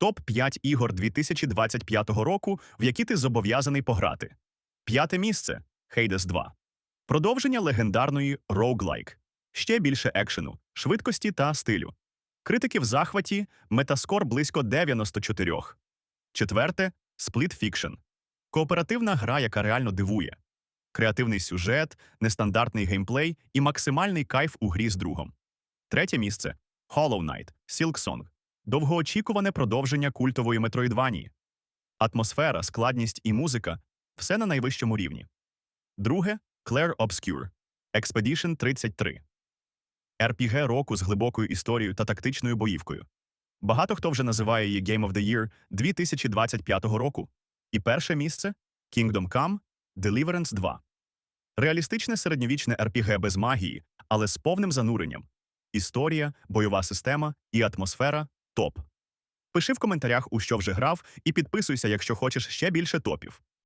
Топ 5 ігор 2025 року, в які ти зобов'язаний пограти. П'яте місце Hades 2. Продовження легендарної Roguelike. Ще більше екшену, швидкості та стилю. Критики в захваті, метаскор близько 94. Четверте Split Fiction. Кооперативна гра, яка реально дивує. Креативний сюжет, нестандартний геймплей і максимальний кайф у грі з другом. Третє місце Hollow Knight, Silksong. Довгоочікуване продовження культової метроїдванії. Атмосфера, складність і музика все на найвищому рівні. Друге Claire Obscure Expedition 33. RPG року з глибокою історією та тактичною боївкою. Багато хто вже називає її Game of the Year 2025 року. І перше місце Kingdom Come Deliverance 2. Реалістичне середньовічне RPG без магії, але з повним зануренням. Історія, бойова система і атмосфера топ. Пиши в коментарях, у що вже грав, і підписуйся, якщо хочеш ще більше топів.